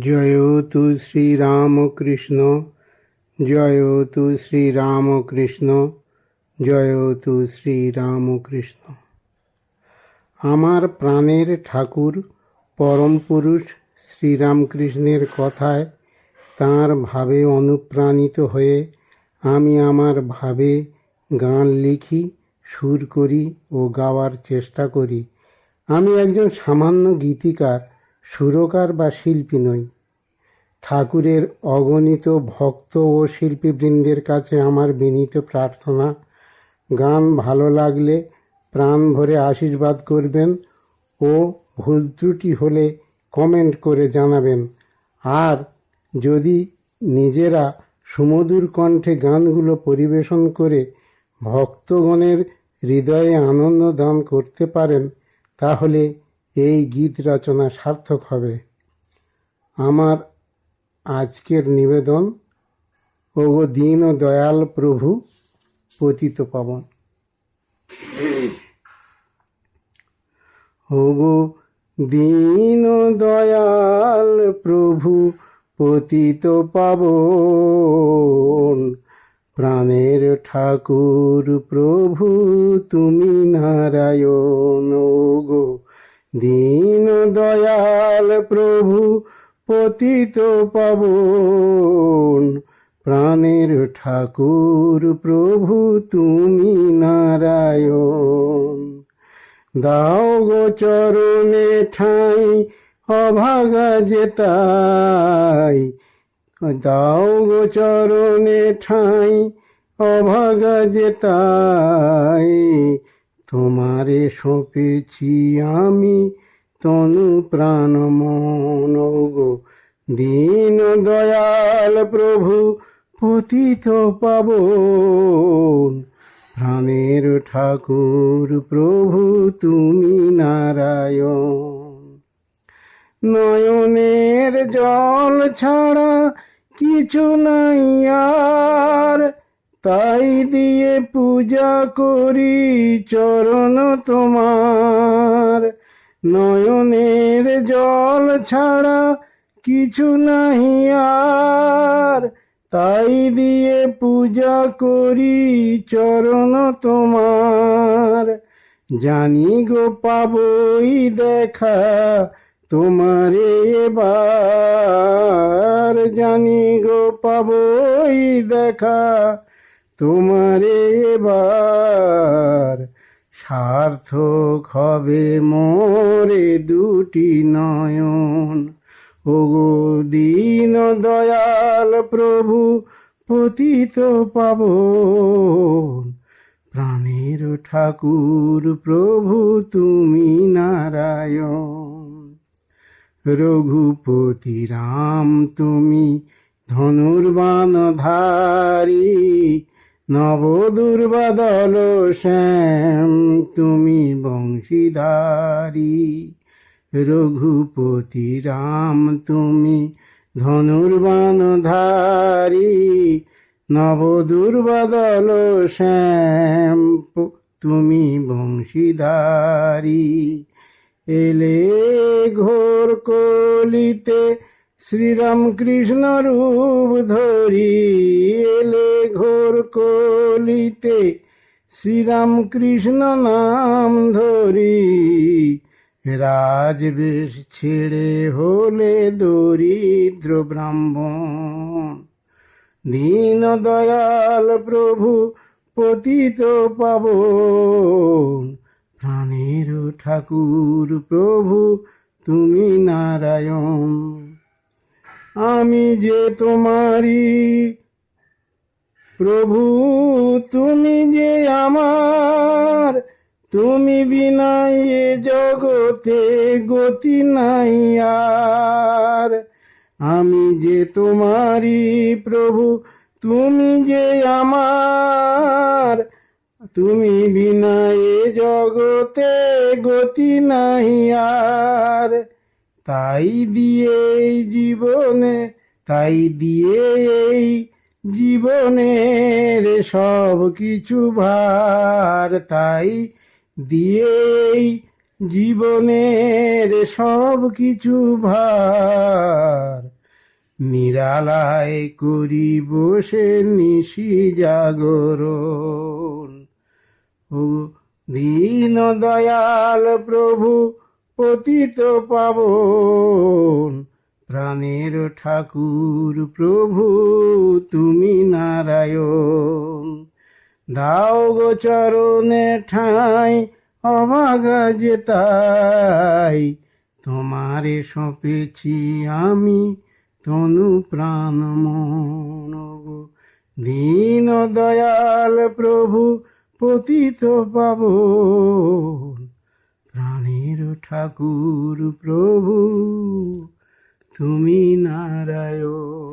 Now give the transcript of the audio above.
জয়তু শ্রীরামকৃষ্ণ জয়তু শ্রীরামকৃষ্ণ জয়তু শ্রীরামকৃষ্ণ। আমার প্রাণের ঠাকুর, পরম পুরুষ শ্রীরামকৃষ্ণের কথায় তাঁর ভাবে অনুপ্রাণিত হয়ে আমি আমার ভাবে গান লিখি, সুর করি ও গাওয়ার চেষ্টা করি। আমি একজন সামান্য গীতিকার সুরকার বা শিল্পী নই। ঠাকুরের অগণিত ভক্ত ও শিল্পীবৃন্দের কাছে আমার বিনীত প্রার্থনা, গান ভালো লাগলে প্রাণ ভরে আশীর্বাদ করবেন ও ভুল ত্রুটি হলে কমেন্ট করে জানাবেন। আর যদি নিজেরা সুমধুর কণ্ঠে গানগুলো পরিবেশন করে ভক্তগণের হৃদয়ে আনন্দ দান করতে পারেন, তাহলে এই গীত রচনা সার্থক হবে। আমার আজকের নিবেদন ওগো দীন ও দয়াল প্রভু, পতিত পাবন। ওগো দীন দয়াল প্রভু, পতিত পাবন। প্রাণের ঠাকুর প্রভু, তুমি নারায়ণ গো। দীন দয়াল প্রভু পতিত পাবন। প্রাণের ঠাকুর প্রভু তুমি নারায়ণ। দাও গো চরণে ঠাই, অভাগা যেতাই দাও গো চরণে ঠাই, অভাগা যেতাই তোমারে সঁপেছি আমি তনু প্রাণ মন গো। দীন দয়াল প্রভু, পতিত পাবন। প্রাণের ঠাকুর প্রভু, তুমি নারায়ণ। নয়নের জল ছাড়া কিছু নাই আর। তাই দিয়ে পূজা করি চরণ তোমার। নয়নের জল ছাড়া কিছু নাই আর। তাই দিয়ে পূজা করি চরণ তোমার। জানি গো পাবই দেখা তোমারে এবার। জানি গো পাবই দেখা তোমারে এবার সার্থক হবে মোরে দুটি নয়ন। ওগো দীন দয়াল প্রভু, পতিত পাব প্রাণের ঠাকুর প্রভু, তুমি নারায়ণ। রঘুপতি রাম, তুমি ধনুর্বাণ ধারী। নব দুর্বাদল শ্যাম, তুমি বংশীধারী। রঘুপতি রাম, তুমি ধনুর্বাণ ধারী নব দুর্বাদল শ্যাম তুমি বংশীধারী। এলে ঘোর কলিতে শ্রীরামকৃষ্ণ রূপ ধরি এলে ঘোর কলিতে শ্রীরামকৃষ্ণ নাম ধরি। রাজবেশ ছেড়ে হলে দরিদ্র ব্রাহ্মণ। দীন দয়াল প্রভু পতিত পাব প্রাণের ঠাকুর প্রভু তুমি নারায়ণ। আমি যে তোমারি প্রভু, তুমি যে আমার, তুমি বিনাই এ জগতে গতি নাই আর। আমি যে তোমারি প্রভু, তুমি যে আমার, তুমি বিনা এ জগতে গতি নাই আর। তাই দিয়ে জীবনে, তাই দিয়ে এই জীবনের সব কিছু ভার। তাই দিয়ে জীবনের সব কিছু ভার। নিরালায় করি বসে নিশি জাগরণ। ও দীন দয়াল প্রভু পতিত পাবন। প্রাণের ঠাকুর প্রভু, তুমি নারায়ণ। দাও গো চরণে ঠাই অবাগা যে তাই। তোমারে সঁপেছি আমি তনু প্রাণ মন দীন দয়াল প্রভু, পতিত পাবন। প্রাণের ঠাকুর প্রভু তুমি নারায়ণ।